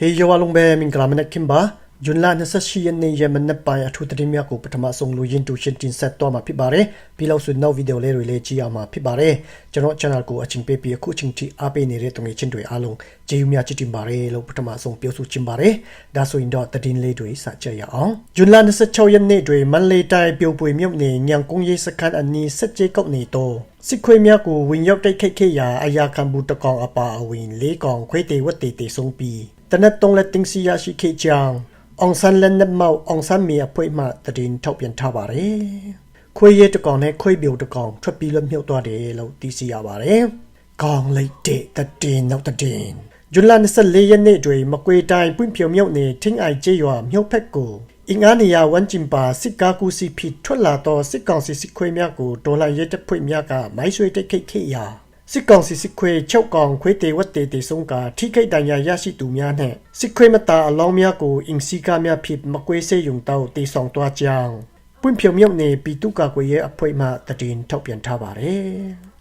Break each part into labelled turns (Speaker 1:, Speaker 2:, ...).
Speaker 1: ဟေယဝလုံဘဲမင်္ဂလာမနက်ခင်ပါဂျွန်လာနဆရှိယနေယမနပိုင်အထူးတရင်မြကိုပထမဆုံးလူရင်းတူရှင်းတင်ဆက်တော့မှာဖြစ်ပါတယ်ပြီးလို့ဆိုနောက်ဗီဒီယိုလေးတွေလည်းကြည့်အောင်မှာဖြစ်ပါတယ်ကျွန်တော် channel ကိုအချင်းပေးပြီးအခုချင်းထိအားပေးနေတဲ့တငယ်ချင်းတွေအားလုံးကျေးဇူးများချစ်တင်ပါတယ်လို့ပထမဆုံးပြောဆိုချင်ပါတယ်ဒါဆိုရင်တော့တရင်လေးတွေစကြရအောင်ဂျွန်လာ26ရက်နေ့တွင်မန္တလေးတိုင်းပြိုပွေမြို့နယ်ညံကုန်းရေးစခန်းအနီးစစ်ကြေးကုတ်နေတော့စစ်ခွေးများကိုဝင်ရောက်တိုက်ခိုက်ခဲ့ရာအရာခံဘူးတကောင်အပါအဝင်၄ကောင်ခွေးတေဝတ်တေတေဆုံးပြီး တနက်တုံးလက်တင်းစီရရှိခဲ့ကြောင်းအောင်ဆန်းလက်နက်မောက်အောင်ဆန်းမီအဖွေမှတည်င်းထုတ်ပြန်ထားပါတယ်ခွေးရဲတကောင်နဲ့ခွေးပြိုတကောင်ထွက်ပြီးလွတ်မြုပ်သွားတယ်လို့သိရှိရပါတယ်ကောင်းလိုက်တဲ့တည်င်းနောက်တည်င်းဇွန်လ24ရက်နေ့တွင်မကွေတိုင်းပွင့်ဖြုံမြုပ်နေထင်းအိုင်ကျေးရွာမြုပ်ဖက်ကိုအင်္ဂါနေယာဝန်ကျင်ပါစစ်ကားကူစီဖြစ်ထွက်လာသောစစ်ကောင်စီစစ်ခွေးများကိုဒေါ်လာရဲတပ်ဖွဲ့များကမိုင်းဆွေတိုက်ခိတ်ခဲ့ရာ စစ်ကောင်စီစစ်ခွေချုပ်ကောင်ခွေတေဝတ်တေတေဆုံးကထိခိတ်တန်ရာရရှိသူများနှင့်စစ်ခွေမတာအလောင်းများကိုအင်စီကားများဖြစ်မကွေးစေယုံတောက်တေဆောင်သွားကြောင်းပွင့်ဖြုံမြုပ်နေပီတုကကွေရဲ့အဖွဲ့မှတည်င်းထုတ်ပြန်ထားပါတယ်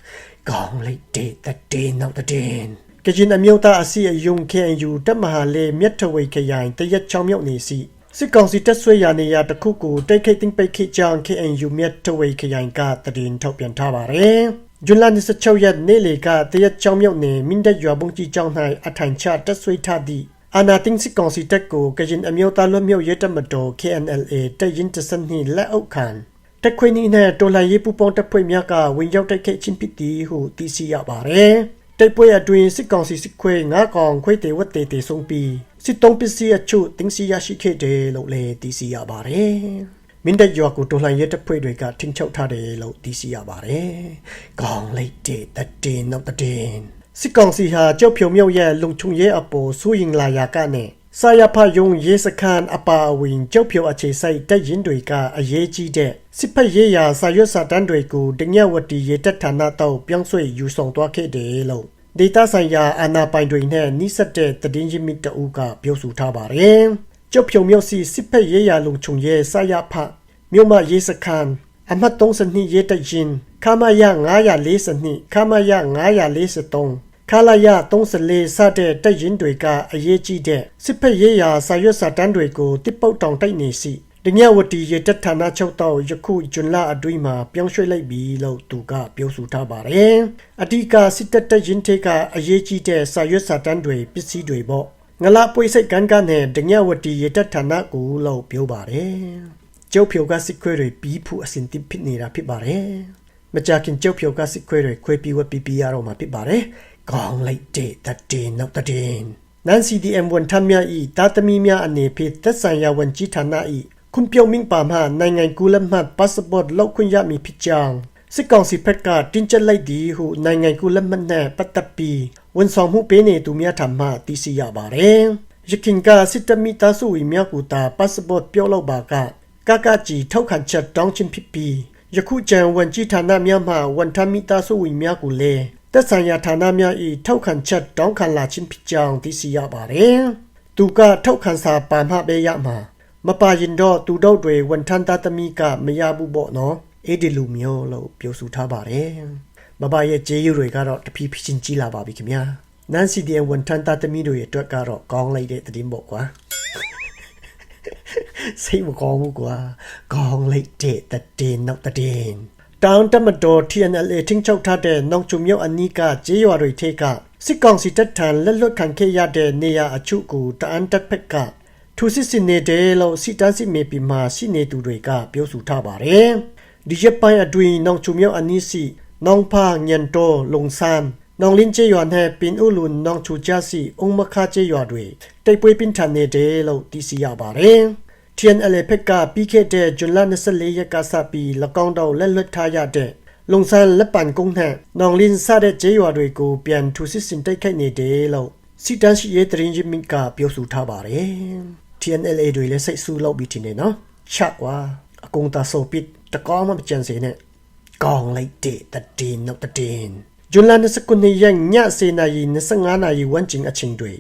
Speaker 1: ။ကောင်းလိုက်တဲ့တည်င်းနောက်တည်င်းကကြင်အမျိုးသားအစီအယုံ KNU တပ်မဟာလေမြတ်ထဝေခရိုင်တရက်ချောင်းမြုပ်နေစီစစ်ကောင်စီတပ်ဆွဲရာနေရာတစ်ခုကိုတိုက်ခိုက်သိမ်းပိတ်ခဲ့ကြောင်း KNU မြတ်ထဝေခရိုင်ကတည်င်းထုတ်ပြန်ထားပါတယ်။ ဂျွန်လ26ရက်နေ့လေကတရက်ချောင်းမြုပ်နေမင်းတပ်ရွာဘုံကြီးကျောင်း၌အထိုင်ချတပ်ဆွဲထားသည့်အာနာတင်းစစ်ကောင်စီတပ်ကိုကရင်အမျိုးသားလွတ်မြောက်ရေးတပ်မတော် KNLA တပ်ရင်းတစနှိလက်အောက်ခံတက်ခွေနီနဲ့တော်လှန်ရေးပူပေါင်းတပ်ဖွဲ့များကဝင်ရောက်တိုက်ခိုက်ခြင်းဖြစ်သည်ဟုသိရှိရပါတယ်။တိုက်ပွဲအတွင်းစစ်ကောင်စီစစ်ခွေငါးကောင်ခွေတေဝတ်တေတေဆုံးပြီးစစ်တုံးပစ္စည်းအချို့တင်းစီရရှိခဲ့တယ်လို့လည်းသိရှိရပါတယ်။ မင်းတပ်ရွာကိုတော်လှန်ရေးတပ်ဖွဲ့တွေကထင်းချုပ်ထားတယ်လို့သိရှိရပါတယ်။ကောင်းလိုက်တဲ့တည်နောက်တည်စစ်ကောင်စီဟာကြောက်ဖြုံမြုပ်ရဲ့လုံချုံရဲအပေါ်စိုးရင်လာရာကနဲ့စာရဖယုံရဲစခန်းအပါအဝင်ကြောက်ဖြုံအခြေစိုက်တပ်ရင်တွေကအရေးကြီးတဲ့စစ်ဖက်ရေးရာစာရွက်စာတမ်းတွေကိုတညဝတီရေတပ်ဌာနတောက်ပြောင်းဆွဲယူဆောင်သွားခဲ့တယ်လို့ဒေတာဆိုင်ရာအာနာပိုင်တွေနဲ့နှိစက်တဲ့တည်င်းချင်းမီတအူးကပြောဆိုထားပါတယ်။ ကြောက်ဖြုံမြုပ်စီစစ်ဖက်ရေးရာလုံချုံရဲစာရဖမြို့မရေးစခန်းအမှတ်32ရဲတပ်ရင်ခမရ942ခမရ943ခလာရ34စတဲ့တက်ရင်တွေကအရေးကြီးတဲ့စစ်ဖက်ရေးရာစာရွက်စာတမ်းတွေကိုတစ်ပုတ်တောင်တိုက်နေစီတညဝတီရေတပ်ဌာနချုပ်တော့ယခုဂျွန်လအတွင်းမှာပြောင်းရွှေ့လိုက်ပြီလို့သူကပြောဆိုထားပါတယ်။အဓိကစစ်တပ်တက်ရင်တွေကအရေးကြီးတဲ့စာရွက်စာတမ်းတွေပစ္စည်းတွေပေါ့ ငလာပွေစိတ်ကန်ကနဲ့တညဝတီရေတပ်ဌာနကိုလို့ပြောပါတယ်။ကျုပ်ဖြိုကစစ်ခွေတွေပြီးဖို့အစဉ်တဖြစ်နေတာဖြစ်ပါတယ်။မကြခင်ကျုပ်ဖြိုကစစ်ခွေတွေခွေပြီးဝက်ပြီးပြရတော့မှာဖြစ်ပါတယ်။ကောင်းလိုက်တဲ့တည်နောက်တည်နန် CDM ဝန်ထမ်းများဤတာသမီများအနေဖြင့်သက်ဆိုင်ရာဝန်ကြီးဌာနဤခွန်ပြုံမင်းပါမှနိုင်ငံကူးလက်မှတ် passport လောက်ခွင့်ရမည်ဖြစ်ကြောင်းစစ်ကောင်စီဘက်ကတင်းကျပ်လိုက်သည်ဟုနိုင်ငံကူးလက်မှတ်နဲ့ပတ်သက်ပြီး ဝန်ဆောင်မှုပေးနေသူများထံမှသိရှိရပါတယ်။ရခင်ကစစ်တမီသားစုဝီများကူတာ passport ပြောလို့ပါကကကကြီးထောက်ခံချက်တောင်းခြင်းဖြစ်ပြီးယခုကျန်ဝန်ကြီးဌာနများမှဝန်ထမ်းမိသားစုဝီများကိုလည်းသက်ဆိုင်ရာဌာနများ၏ထောက်ခံချက်တောင်းခံလာခြင်းဖြစ်ကြောင်းသိရှိရပါတယ်။သူကထောက်ခံစာပါမှပဲရမှာမပါရင်တော့သူတို့တွေဝန်ထမ်းသားသမီးကမရဘူးပေါ့နော်။အဲ့ဒီလိုမျိုးလို့ပြောဆိုထားပါတယ်။ မပါရဲ့ကျေးဇူးတွေကတော့တဖြည်းဖြည်းချင်းကြီးလာပါပြီခင်ဗျာ။နန်စီဒီယန်ဝန်ထမ်းသားသမီးတွေအတွက်ကတော့ကောင်းလိုက်တဲ့သတင်းပေါ့ကွာ။စိတ်မကောင်းဘူးကွာ။ကောင်းလိုက်တဲ့တဲ့နောက်တဲ့တောင်တမတော် TNLA ထင်းချုပ်ထားတဲ့နောင်ချုံမြောက်အနီးကကျေးရွာတွေထိကစစ်ကောင်စီတပ်ထံလက်လွတ်ခံခဲ့ရတဲ့နေရာအချို့ကိုတအန်တပ်ဖက်ကထူစစ်စင်နေတယ်လို့စီတန်းစစ်မေပီမှာရှိနေသူတွေကပြောဆိုထားပါတယ်။ဒီရက်ပိုင်းအတွင်းနောင်ချုံမြောက်အနီးစီ နောင်ဖာညန်တိုလုံဆန်နောင်လင်းကျေးရွာနဲ့ပင်ဥလွန်နောင်ချူချစီအုံမခါကျေးရွာတွေတိတ်ပွေးပင်ထန်နေတယ်လို့သိရှိရပါတယ်။ TNLA ဖက်ကပြီးခဲ့တဲ့ဇွန်လ24ရက်ကစပြီး၎င်းတော်လက်လွတ်ထားရတဲ့လုံဆန်လက်ပံကုန်းနဲ့နောင်လင်းစတဲ့ကျေးရွာတွေကိုပြန်ထူစစ်စင်တိုက်ခိုက်နေတယ်လို့စီတန်းရှိရေးတရင်ချင်းမကပြောဆိုထားပါတယ် TNLA တွေလည်းစိတ်ဆူလောက်ပြီးထင်နေနော်ချက်ကွာအကုန်တာဆိုပစ်တကောမှမကြံစေနဲ့ ကောင်းလိုက်တဲ့တည်နောက်တည်ဇွန်လ29ရက်ည 7: နာရီ25နာရီဝန်းကျင်အချိန်တွေ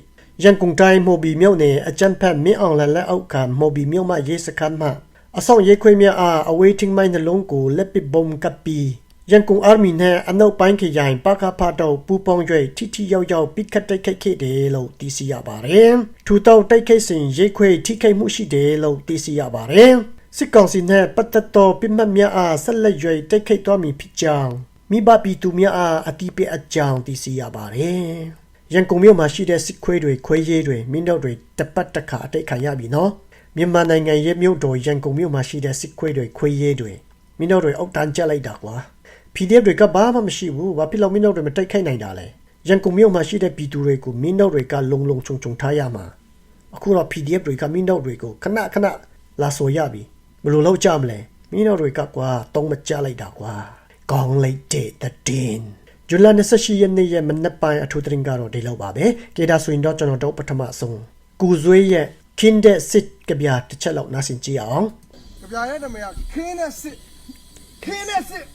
Speaker 1: ရန်ကုန်တိုင်းမော်ဘီမြို့နယ်အကြံဖက်မင်းအောင်လန်လက်အောက်ကမော်ဘီမြို့မှရေးစခန်းမှအဆောင်ရေးခွေးများအားအဝေးထင်းမိုင်းနှလုံးကိုလက်ပစ်ဘုံကပ်ပြီးရန်ကုန်အာမီနဲ့အနောက်ပိုင်းခရိုင်ပကဖတော့ပူပေါင်း၍ထိထိရောက်ရောက်ပိတ်ခတ်တိုက်ခိုက်ခဲ့တယ်လို့သိရှိရပါတယ်။ထူတောက်တိုက်ခိုက်စဉ်ရိတ်ခွေထိခိုက်မှုရှိတယ်လို့သိရှိရပါတယ်။ စစ်ကောင်စီနဲ့ပတ်သက်သောပြစ်မှတ်များအားဆက်လက်၍တိုက်ခိုက်သွားမည်ဖြစ်ကြောင်းမိဘပြည်သူများအားအတိပေးအကြောင်းသိရှိရပါတယ်။ရန်ကုန်မြို့မှာရှိတဲ့စစ်ခွေးတွေခွေးရေးတွေမင်းတို့တွေတပတ်တစ်ခါအတိတ်ခံရပြီနော်။မြန်မာနိုင်ငံရဲ့မြို့တော်ရန်ကုန်မြို့မှာရှိတဲ့စစ်ခွေးတွေခွေးရေးတွေမင်းတို့တွေအောက်တန်းကျလိုက်တာကွာ။ PDF တွေကဘာမှမရှိဘူး။ဘာဖြစ်လို့မင်းတို့တွေမတိုက်ခိုက်နိုင်တာလဲ။ရန်ကုန်မြို့မှာရှိတဲ့ပြည်သူတွေကိုမင်းတို့တွေကလုံလုံခြုံခြုံထားရမှာ။အခုတော့ PDF တွေကမင်းတို့တွေကိုခဏခဏလာဆိုရပြီ။ဘယ် လိုလုပ်ကြမလဲ။မင်းတို့တွေကကွာတုံးမကြလိုက်တာကွာ။ကောင်းလိုက်တဲ့တဲ့တင်။ဂျူလာ28ရက်နေ့ရဲ့မနက်ပိုင်းအထူးသတင်းကတော့ဒီလောက်ပါပဲ။ကေဒါဆိုရင်တော့ကျွန်တော်တို့ပထမဆုံးကူဇွေးရဲ့ Kinder Sit ကဗျာတစ်ချက်လောက်နားဆင်ကြည့်အောင်
Speaker 2: ကြပြရဲ့နာမည်ကခင်းနဲ့စစ်ခင်းနဲ့စစ်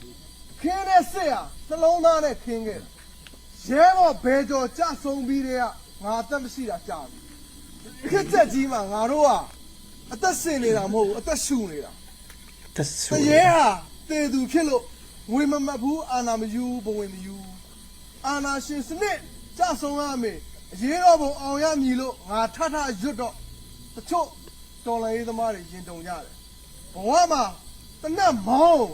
Speaker 2: ခင်းနဲ့စစ်ဟာနှလုံးသားနဲ့ခင်းခဲ့တာရဲဘော်ဘဲကျော်ကြဆုံးပြီးတဲ့ကငါအသက်မရှိတာကြာပြီခစ်ချက်ကြီးမှာငါတို့က အသက်ရှင်နေတာမဟုတ်ဘူးအသက်ရှူနေတာ။
Speaker 1: တဆူ
Speaker 2: တရေဟာတေသူဖြစ်လို့ငွေမမတ်ဘူးအာနာမယူဘဝင်မယူအာနာရှင်စနစ်ကြဆုံးရမယ်အရေးတော်ပုံအောင်ရမည်လို့ငါထထရွတ်တော့တချို့တော်လိုင်းရေးသမားတွေရင်တုံကြတယ်ဘဝမှာတနတ်မောင်း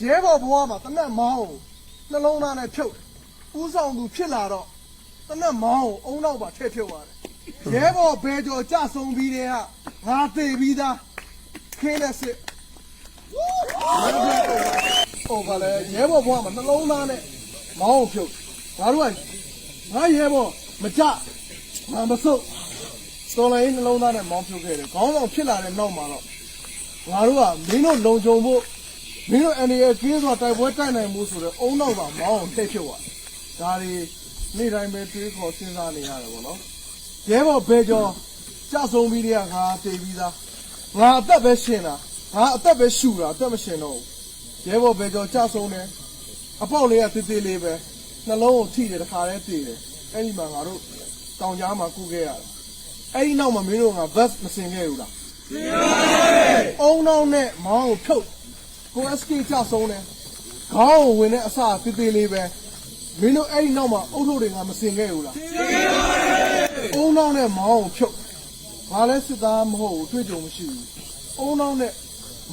Speaker 2: ရဲဘော်ဘဝမှာတနတ်မောင်းနှလုံးသားနဲ့ဖြုတ်ဥဆောင်သူဖြစ်လာတော့တနတ်မောင်းအုံနောက်ပါထည့်ဖြုတ်ရတယ် ရဲဘော်ဘဲကျော်ကြဆုံးပြီးတဲ့ကငါသေပြီးသားခင်းတဲ့စစ်ဟိုကလည်းရဲဘော်ဘွားမှာနှလုံးသားနဲ့မောင်းအောင်ဖြုတ်ငါတို့ကငါရဲဘော်မကြငါမဆုတ်တော်လိုင်းနှလုံးသားနဲ့မောင်းဖြုတ်ခဲ့တယ်ခေါင်းဆောင်ဖြစ်လာတဲ့နောက်မှာတော့ငါတို့ကမင်းတို့လုံခြုံဖို့မင်းတို့အနေနဲ့ကင်းစွာတိုက်ပွဲတိုက်နိုင်မှုဆိုတော့အုံနောက်ပါမောင်းအောင်တိတ်ဖြုတ်ရဒါတွေနေ့တိုင်းပဲတွေးခေါ်စဉ်းစားနေရတယ်ပေါ့နော် ရဲဘော်ဘဲကျော်ကြဆုံးပြီးတဲ့ကငါတည်ပြီးသားငါအသက်ပဲရှင်တာငါအသက်ပဲရှူတာအသက်မရှင်တော့ဘူးရဲဘော်ဘယ်ကြောကြဆုံးတယ်အပေါက်လေးကတေးသေးလေးပဲနှလုံးကိုထိတယ်တစ်ခါတည်းတည်တယ်အဲ့ဒီမှာငါတို့တောင်ကြားမှာကုခဲ့ရတယ်အဲ့ဒီနောက်မှာမင်းတို့ကဘတ်မစင်ခဲ့ဘူးလားစင်ပါတယ်အုံနောက်နဲ့မောင်းကိုဖြုတ်ကို SK ကြဆုံးတယ်ခေါင်းကိုဝင်တဲ့အစတေးသေးလေးပဲမင်းတို့အဲ့ဒီနောက်မှာအုတ်ထုတ်တွေကမစင်ခဲ့ဘူးလားစင်ပါတယ် အုံနောက်နဲ့မောင်းကိုဖြုတ်ငါလည်းစစ်သားမဟုတ်ဘူးတွေ့ကြုံမရှိဘူးအုံနောက်နဲ့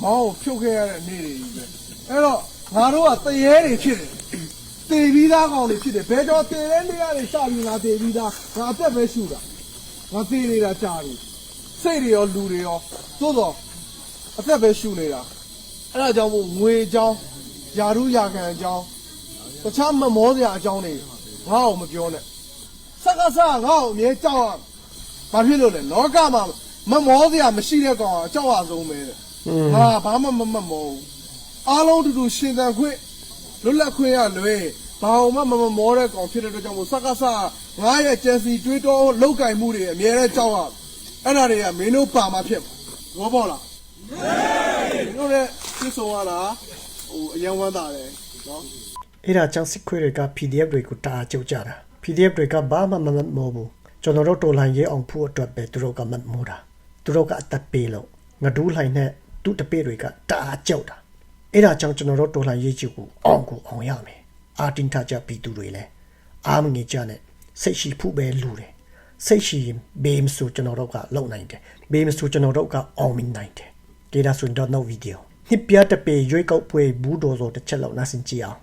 Speaker 2: မောင်းကိုဖြုတ်ခဲ့ရတဲ့နေ့တွေကြီးပဲအဲ့တော့ငါတို့ကတရေတွေဖြစ်တယ်တေပြီးသားကောင်တွေဖြစ်တယ်ဘယ်တော့တေတဲ့နေရာတွေစပြီးငါတေပြီးသားငါအသက်ပဲရှူတာငါတေနေတာကြာပြီစိတ်တွေရောလူတွေရောသို့တော့အသက်ပဲရှူနေတာအဲ့ဒါကြောင့်မို့ငွေအကြောင်းယာရုယာခံအကြောင်းတခြားမမောစရာအကြောင်းတွေငါ့ကိုမပြောနဲ့ စကားစငါ့ကိုအမြဲကြောက်ရဘာဖြစ်လို့လဲလောကမှာမမောစရာမရှိတဲ့ကောင်ကအကြောက်အဆုံးပဲတဲ့။ဟာဘာမှမမတ်မောဘူး။အားလုံးတူတူရှင်သန်ခွင့်လွတ်လပ်ခွင့်ရလွယ်ဘာမှမမမောတဲ့ကောင်ဖြစ်တဲ့အတွက်ကြောင့်မို့စကားစငါရဲ့ကျန်စီတွေးတောလောက်ကင်မှုတွေအများနဲ့ကြောက်ရအဲ့ဒါတွေကမင်းတို့ပါမှာဖြစ်မှာ။ဘောပေါက်လား။မင်းတို့လည်းသိဆုံးရတာဟိုအရင်ဝမ်းသာတယ်နော်
Speaker 1: အဲ့ဒါကြောင့်စစ်ခွေးတွေက PDF တွေကိုတအားကြုတ်ကြတာ PDF တွေကဘာမှမမတ်မိုးဘူးကျွန်တော်တို့တော်လှန်ရေးအောင်ဖို့အတွက်ပဲသူတို့ကမတ်မိုးတာသူတို့ကအသက်ပေးလို့ငဒူးလှိုင်နဲ့သူ့တပည့်တွေကတအားကြောက်တာအဲ့ဒါကြောင့်ကျွန်တော်တို့တော်လှန်ရေးကြီးကိုအောင်ကိုအောင်ရမယ်အာတင်ထကြပြည်သူတွေလည်းအားမငေကြနဲ့စိတ်ရှိဖို့ပဲလူတယ်စိတ်ရှိရင်ဘေးမဆိုကျွန်တော်တို့ကလုံနိုင်တယ်ဘေးမဆိုကျွန်တော်တို့ကအောင်မြင်နိုင်တယ်ကေဒါဆွန်တော့ no video နှစ်ပြတပေရွေးကောက်ပွဲဘူးတော်ဆိုတစ်ချက်လောက်နားဆင်ကြည့်အောင်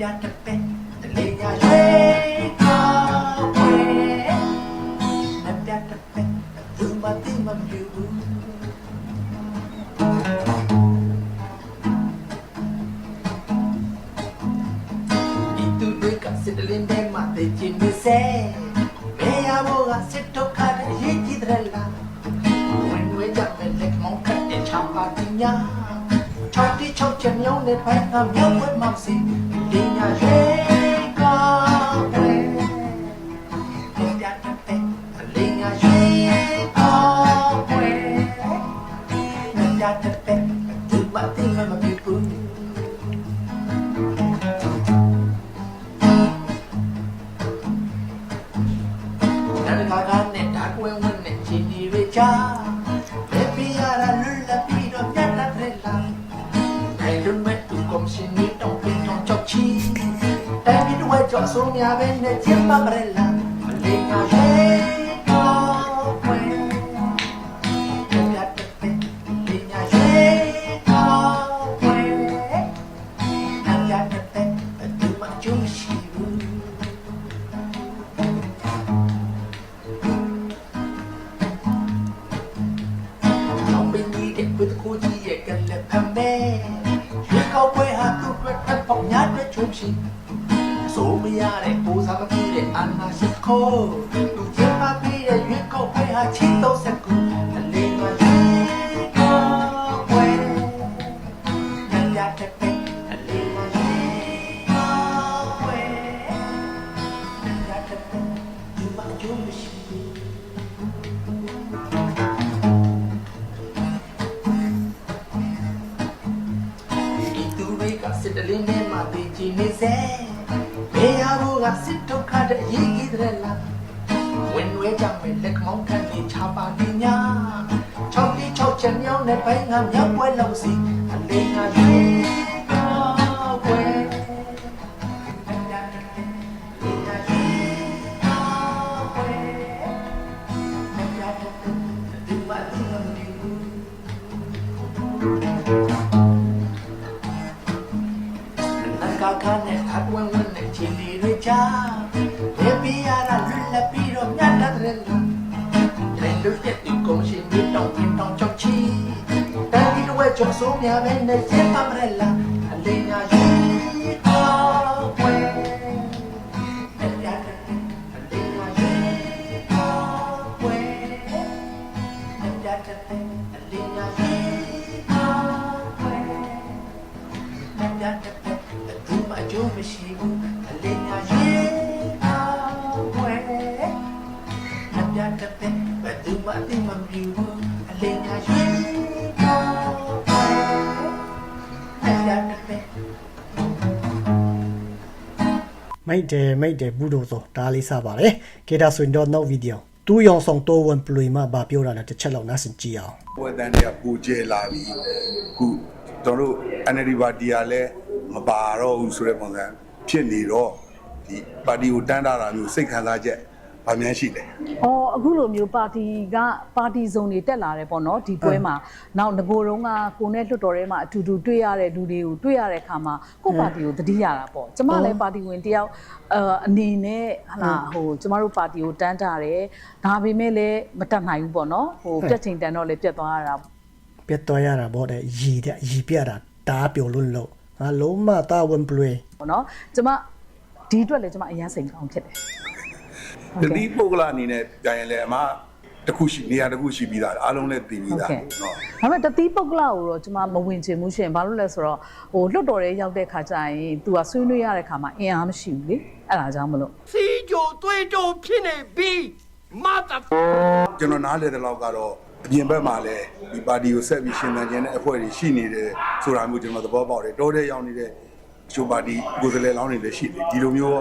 Speaker 3: ပြတ်တဲ့ပဲအလေးညာရွှေကောက်ပွဲမပြတ်တဲ့ပဲသူမတိမမြူဒီသူတွေကစစ်တလင်းထဲမှာသိချင်နေစေဘယ်ရဘောကစစ်တော့ခါတဲ့ရေးကြည့်တယ်လားဝင်ဝဲကြတဲ့လက်မောင်းခတ်တဲ့ချမ်းပါတင်ညာချောက်တိချောက်ချင်မြောင်းတဲ့ဖိုင် က နဲ့ကျင်း ရှိခိုး ချင်မြောင်းနဲ့ဘိုင်းကမြောက်ပွဲလုံးစီအလေးငါရွေးကောပွဲဒီမှာဒီမှာဒီဘူးနန်ကာ ဆုံးများပဲနဲ့စင်ပါမရလားအလေးညာယူအော်ပွဲအလေးညာယူအော်ပွဲအလေးညာယူအော်ပွဲနတ်ပြတ်တဲ့သူမအကျိုးမရှိဘူးအလေးညာရေး
Speaker 1: မိုက်တယ်မိုက်တယ်ဘူးတို့ဆိုဒါလေးစပါတယ်ကေတာဆိုရင်တော့နောက်ဗီဒီယိုတူယောင်ဆောင်တိုးဝန်ပလွေမှာဗာပြောတာလည်းတစ်ချက်လောက်နားဆင်ကြည့်အောင်
Speaker 4: ပွဲတန်းတွေကပူကျဲလာပြီခုကျွန်တော်တို့ NLD ပါတီကလည်းမပါတော့ဘူးဆိုတဲ့ပုံစံဖြစ်နေတော့ဒီပါတီကိုတန်းတာတာမျိုးစိတ်ခံစားချက် ဗာများရှိတယ်။
Speaker 5: အော်အခုလိုမျိုးပါတီကပါတီစုံတွေတက်လာတယ်ပေါ့နော်ဒီပွဲမှာ။နောက်ငကိုယ်တုံးကကိုနဲ့လွတ်တော်ထဲမှာအတူတူတွေ့ရတဲ့လူတွေကိုတွေ့ရတဲ့အခါမှာကိုယ့်ပါတီကိုသတိရတာပေါ့။ကျမလည်းပါတီဝင်တယောက်အအနေနဲ့ဟလာဟိုကျမတို့ပါတီကိုတန်းတာတယ်။ဒါပေမဲ့လည်းမတက်နိုင်ဘူးပေါ့နော်။ဟိုပြက်ချိန်တန်တော့လည်းပြက်သွားရတာ
Speaker 1: ပြတ်သွားရတာဗောတဲ့ရီတဲ့ရီပြတာတားပြောလို့လို့ငါလုံးမသားဝန်ပလွေ
Speaker 5: ပေါ့နော်။ကျမဒီအတွက်လည်းကျမအရန်စိန်ကောင်းဖြစ်တယ်
Speaker 4: တတိပုဂ္ဂလအနေနဲ့ပြန်ရင်လည်းအမတစ်ခုရှိနေရာတစ်ခုရှိပြီးသားအားလုံးလည်းသိပြီးသား
Speaker 5: ဟုတ်ကဲ့
Speaker 4: နော်
Speaker 5: ဒါပေမဲ့တတိပုဂ္ဂလကိုတော့ကျွန်မမဝင်ချင်ဘူးရှင်ဘာလို့လဲဆိုတော့ဟိုလွတ်တော်ရဲရောက်တဲ့ခါကျရင် तू ကဆွေးနွေးရတဲ့ခါမှာအင်အားမရှိဘူးလေအဲ့ဒါကြောင့်မလို့
Speaker 6: စီကြိုတွေးကြိုဖြစ်နေပြီမတာ
Speaker 4: ကျွန်တော်နားလေတဲ့လောက်ကတော့အပြင်ဘက်မှာလည်းဒီပါတီကိုဆက်ပြီးရှင်သန်ခြင်းတဲ့အဖွဲ့တွေရှိနေတယ်ဆိုတာမျိုးကျွန်တော်သဘောပေါက်တယ်တောတဲ့ရောက်နေတဲ့ချိုပါတီကိုယ်စားလှယ်လောင်းတွေလည်းရှိတယ်ဒီလိုမျိုး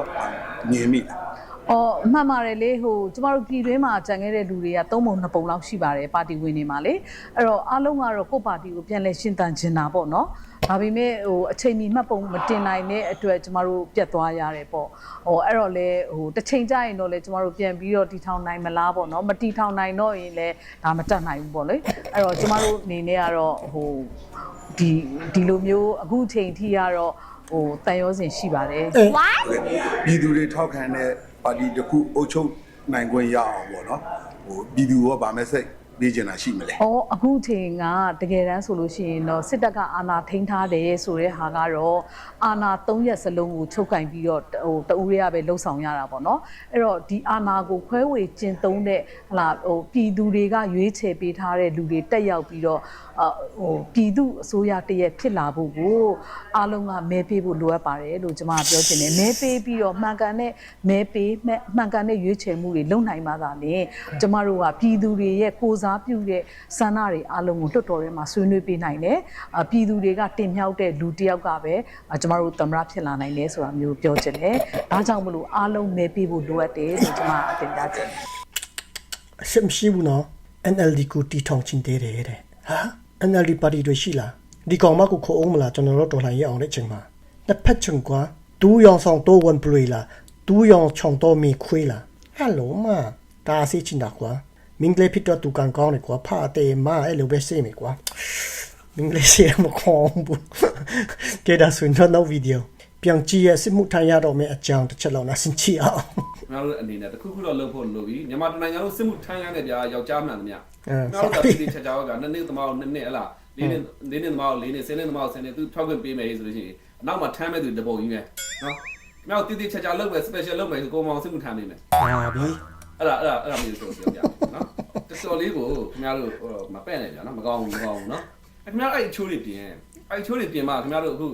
Speaker 4: မြင်မိလား
Speaker 5: အော်မှန်ပါတယ်လေဟိုကျမတို့ပြည်တွင်းမှာကြံခဲ့တဲ့လူတွေကသုံးပုံနှစ်ပုံလောက်ရှိပါတယ်ပါတီဝင်တွေမှာလေအဲ့တော့အားလုံးကတော့ကိုယ့်ပါတီကိုပြန်လဲရှင်းတန်ချင်တာပေါ့နော်ဒါပေမဲ့ဟိုအချိန်မီမှတ်ပုံမတင်နိုင်တဲ့အတွက်ကျမတို့ပြတ်သွားရတယ်ပေါ့ဟိုအဲ့တော့လေဟိုတစ်ချိန်ကျရင်တော့လေကျမတို့ပြန်ပြီးတော့တီထောင်နိုင်မလားပေါ့နော်မတီထောင်နိုင်တော့ရင်လည်းဒါမတက်နိုင်ဘူးပေါ့လေအဲ့တော့ကျမတို့အနေနဲ့ကတော့ဟိုဒီဒီလိုမျိုးအခုအချိန်ထိကတော့ဟိုတန်ရောစင်ရှိပါတယ်
Speaker 4: ပြည်သူတွေထောက်ခံတဲ့ ပါတီတစ်ခုအုပ်ချုပ်နိုင်ခွင့်ရအောင်ပေါ့နော်ဟိုပြည်သူရောဗာမဲစိတ် ပေးချင်တာရှိမလဲ။
Speaker 5: အော်အခုချိန်ကတကယ်တမ်းဆိုလို့ရှိရင်တော့စစ်တပ်ကအာဏာထိန်းထားတယ်ဆိုတဲ့ဟာကတော့အာဏာ၃ရက်စလုံးကိုချုပ်ကင်ပြီးတော့ဟိုတူတွေကပဲလှုပ်ဆောင်ရတာပေါ့နော်။အဲ့တော့ဒီအာဏာကိုခွဲဝေကျင့်သုံးတဲ့ဟလာဟိုပြည်သူတွေကရွေးချယ်ပေးထားတဲ့လူတွေတက်ရောက်ပြီးတော့အဟိုပြည်သူအစိုးရတရက်ဖြစ်လာဖို့ကိုအားလုံးကမဲပေးဖို့လိုအပ်ပါတယ်လို့ကျွန်မပြောချင်တယ်။မဲပေးပြီးတော့မှန်ကန်တဲ့မဲပေးမှန်ကန်တဲ့ရွေးချယ်မှုတွေလုပ်နိုင်မှသာလေကျမတို့ကပြည်သူတွေရဲ့ကိုယ်စားစားပြုတဲ့ဆန္ဒတွေအားလုံးကိုလွှတ်တော်ထဲမှာဆွေးနွေးပေးနိုင်တယ်။အပြည်သူတွေကတင်မြှောက်တဲ့လူတစ်ယောက်ကပဲအကျမတို့သမ္မတဖြစ်လာနိုင်တယ်ဆိုတာမျိုးပြောချင်တယ်။ဒါကြောင့်မလို့အားလုံးမဲပေးဖို့လိုအပ်တယ်လို့ကျမအတင်ပြချင်တယ်
Speaker 1: အရှက်မရှိဘူးနော် NLD ကိုတီထောင်ချင်သေးတယ်တဲ့ဟာ NLD ပါတီတွေရှိလားဒီကောင်မကိုခိုးအောင်မလားကျွန်တော်တို့တော်လှန်ရေးအောင်တဲ့ချိန်မှာတစ်ဖက်ချင်ကွာတူးယောင်ဆောင်တော့ဝန်ပလွေလားတူးယောင်ချောင်တော့မီခွေးလားဟယ်လိုမဒါစီချင်တာကွာ မင်းကလေးဖြစ်တော့တူကန်ကောင်းတယ်ကွာဖာတေးမအဲ့လိုပဲစေးမယ်ကွာမင်းကလေးစေးမကောင်းဘူးကဲဒါဆိုရင်တော့ဗီဒီယိုပြန်ကြည့်ရစစ်မှုထမ်းရတော့မယ့်အကြောင်းတစ်ချက်လောက်နားဆင်ကြည့်အောင်
Speaker 7: ကျွန်တော်တို့အနေနဲ့တခုခုတော့လုပ်ဖို့လိုပြီမြန်မာတိုင်းနိုင်ငံလုံးစစ်မှုထမ်းရတဲ့ဗျာယောက်ျားမှန်သမျှ
Speaker 1: အဲ
Speaker 7: ကျွန်တော်တို့ကပြည်ချာချာကနှစ်နှစ်သမားကိုနှစ်နှစ်ဟလားလေးနှစ်လေးနှစ်သမားကိုလေးနှစ်ဆယ်နှစ်သမားကိုဆယ်နှစ်သူထောက်ခွင့်ပေးမယ်ဆိုလို့ရှိရင်အနောက်မှာထမ်းမဲ့သူတပုံကြီးပဲနော်ကျွန်တော်တည်တည်ချာချာလုပ်မယ် special လုပ်မယ်ဆိုကိုမောင်စစ်မှုထမ်းပေးမယ်
Speaker 1: ဟာပြီ
Speaker 7: အဲ့ဒါအဲ့ဒါအဲ့ဒါမျိုးဆိုပြောပြနော် တော်တော်လေးကိုခင်ဗျားတို့ဟိုမပဲ့နဲ့ဗျာနော်မကောင်းဘူးမကောင်းဘူးနော်ခင်ဗျားအဲ့အချိုးတွေပြင်အဲ့အချိုးတွေပြင်မှခင်ဗျားတို့အခု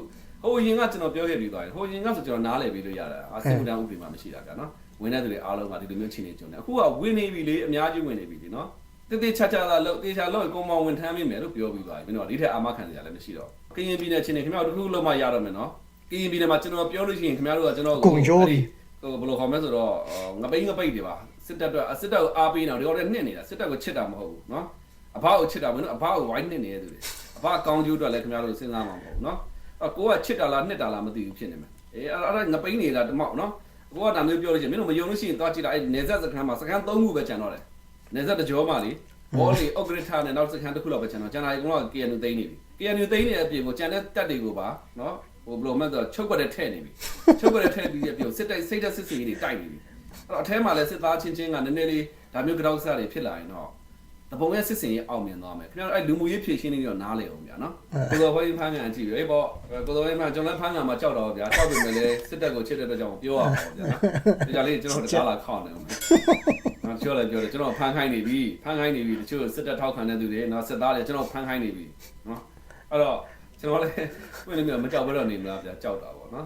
Speaker 7: ဟိုရင်ကကျွန်တော်ပြောခဲ့ပြီးသွားတယ်ဟိုရင်ကဆိုကျွန်တော်နားလည်ပြီးလို့ရတာအစစ်မှုထမ်းဥပဒေမှာမရှိတာဗျာနော်ဝင်တဲ့သူတွေအားလုံးကဒီလိုမျိုးချိန်နေကြုံတယ်အခုကဝင်နေပြီလေအများကြီးဝင်နေပြီလေနော်တည်တည်ချာချာသာလို့တေချာလို့ကိုမောင်ဝင်ထမ်းမိမယ်လို့ပြောပြီးသွားပြီမင်းတို့ကဒီထက်အာမခံစရာလည်းမရှိတော့ကရင်ပြည်နယ်ချင်းနေခင်ဗျားတို့တစ်ခုလုံးမှရတော့မယ်နော်ကရင်ပြည်နယ်မှာကျွန်တော်ပြောလို့ရှိရင်ခင်ဗျားတို့ကကျွန်တော်
Speaker 1: ကုန်ရောပြီ
Speaker 7: ဟိုဘယ်လိုခေါ်မလဲဆိုတော့ငပိန်းငပိတ်တွေပါ စစ်တပ်တော့စစ်တပ်ကိုအားပေးနေတာဒီတော့လည်းနှစ်နေတာစစ်တပ်ကိုချစ်တာမဟုတ်ဘူးเนาะအဘကိုချစ်တာမဟုတ်ဘူးအဘကိုဝိုင်းနှစ်နေတဲ့သူတွေအဘကောင်းကျိုးအတွက်လည်းခင်ဗျားတို့စဉ်းစားမှာမဟုတ်ဘူးเนาะအကိုကချစ်တာလားနှစ်တာလားမသိဘူးဖြစ်နေမယ်အေးအဲ့အဲ့ငပိန်းနေတာတမောက်เนาะအကိုကဒါမျိုးပြောလို့ရှိရင်မင်းတို့မယုံလို့ရှိရင်သွားကြည့်တာအဲ့နေဆက်စခန်းမှာစခန်း၃ခုပဲကျန်တော့တယ်နေဆက်တကြောမှာလေဘောလီအော့ဂရထားနဲ့နောက်စခန်းတစ်ခုလောက်ပဲကျန်တော့ကျန်တာကတော့ KNU သိမ်းနေပြီ KNU သိမ်းနေတဲ့အပြင်ကိုကျန်တဲ့တက်တွေကိုပါเนาะဟိုဘယ်လိုမှဆိုချုပ်ွက်တဲ့ထဲ့နေပြီချုပ်ွက်တဲ့ထဲ့ပြီးတဲ့အပြင်စစ်တိုက်စိတ်သက်စစ်စီတွေတိုက်နေပြီ အဲ့ တော့အထဲမှာလည်းစစ်သားချင်းချင်းကနည်းနည်းလေးဒါမျိုးကြောက်စားတွေဖြစ်လာရင်တော့တပုံရဲ့စစ်စင်ရေးအောင်မြင်သွားမယ်ခင်ဗျားတို့အဲ့လူမှုရေးဖြည့်ရှင်းနေတော့နားလေအောင်ဗျာနော်ကိုတော်ဘိုင်းဖန်းကန်ကြည့်ပြီအေးပေါ့ကိုတော်ဘိုင်းဖန်းကျွန်တော်လည်းဖန်းကန်မှာကြောက်တော့ဗျာကြောက်ပြီမဲ့လေစစ်တပ်ကိုချစ်တဲ့အတွက်ကြောင့်ပြောရအောင်ဗျာနော်ဒီကြလေးကျွန်တော်တကားလာခေါင်းနေအောင်နော်ပြောလည်းပြောတယ်ကျွန်တော်ဖန်းခိုင်းနေပြီဖန်းခိုင်းနေပြီတချို့စစ်တပ်ထောက်ခံတဲ့သူတွေနော်စစ်သားတွေကျွန်တော်ဖန်းခိုင်းနေပြီနော်အဲ့တော့ကျွန်တော်လည်းဝင်နေမကြောက်ဘဲတော့နေမလားဗျာကြောက်တာပေါ့နော်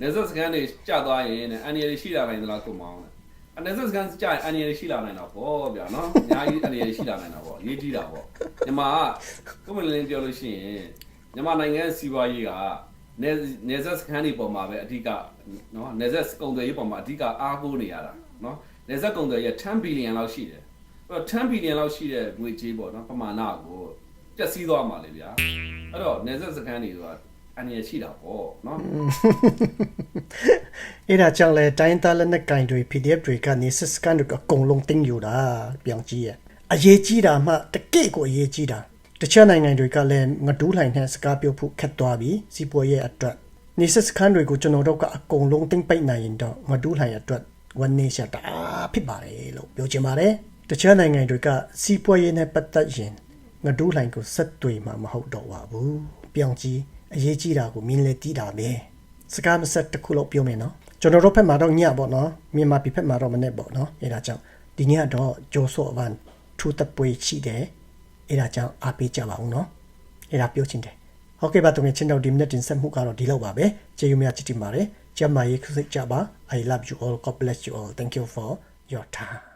Speaker 7: နေစစကန်တွေကြာသွားရင်အန်ရီရှိလာနိုင်သလားကိုမောင်း အနေစကန်ကြာရင်အန်ရရှိလာနိုင်တော့ဗောဗျာနော်အများကြီးအန်ရရှိလာနိုင်တော့ဗောရေးကြည့်တာဗောညီမကကိုမလင်းပြောလို့ရှိရင်ညီမနိုင်ငံစီးပွားရေးကနေနေဆက်စကန်ဒီပုံမှာပဲအဓိကနော်နေဆက်ကုန်သွယ်ရေးပုံမှာအဓိကအားကိုးနေရတာနော်နေဆက်ကုန်သွယ်ရေး10ဘီလီယံလောက်ရှိတယ်အဲ့တော့10ဘီလီယံလောက်ရှိတဲ့ငွေကြေးပေါ့နော်ပမာဏကိုပျက်စီးသွားမှာလေဗျာအဲ့တော့နေဆက်စကန်တွေဆိုတာ အန်ရရှိတာဗောနော်
Speaker 1: အဲ့ဒါကြောင့်လဲတိုင်းသားလက်နက်ကင်တွေ PDF တွေကနေစစ်စကန်တွေကအကုန်လုံးတင်းယူတာပြောင်းကြည့်ရအရေးကြီးတာမှတကယ့်ကိုအရေးကြီးတာတခြားနိုင်ငံတွေကလည်းငဒူးလှိုင်နဲ့စကားပြောဖို့ခက်သွားပြီစီပွားရေးအတွက်နေစစ်စကန်တွေကိုကျွန်တော်တို့ကအကုန်လုံးတင်းပိတ်နိုင်ရင်တော့ငဒူးလှိုင်အတွက်ဝန်နေရှာတာဖြစ်ပါတယ်လို့ပြောချင်ပါတယ်တခြားနိုင်ငံတွေကစီပွားရေးနဲ့ပတ်သက်ရင်ငဒူးလှိုင်ကိုဆက်တွေ့မှာမဟုတ်တော့ပါဘူးပြောင်းကြည့် အရေးကြီးတာကိုမြင်လေတီးတာပဲစကားမဆက်တစ်ခုလောက်ပြောမယ်နော်ကျွန်တော်တို့ဖက်မှာတော့ညပေါ့နော်မြန်မာပြည်ဖက်မှာတော့မနေ့ပေါ့နော်အဲဒါကြောင့်ဒီညတော့ဂျိုဆိုအဝန်ထူတပ်ပွေရှိတယ်အဲဒါကြောင့်အားပေးကြပါဦးနော်အဲဒါပြောချင်တယ်ဟုတ်ကဲ့ပါတကယ်ချင်းတော့ဒီမိနစ်တင်ဆက်မှုကတော့ဒီလောက်ပါပဲကျေးဇူးများချစ်တင်ပါတယ်ကျမ်းမာရေးခစိတ်ကြပါ I love you all God bless you all thank you for your time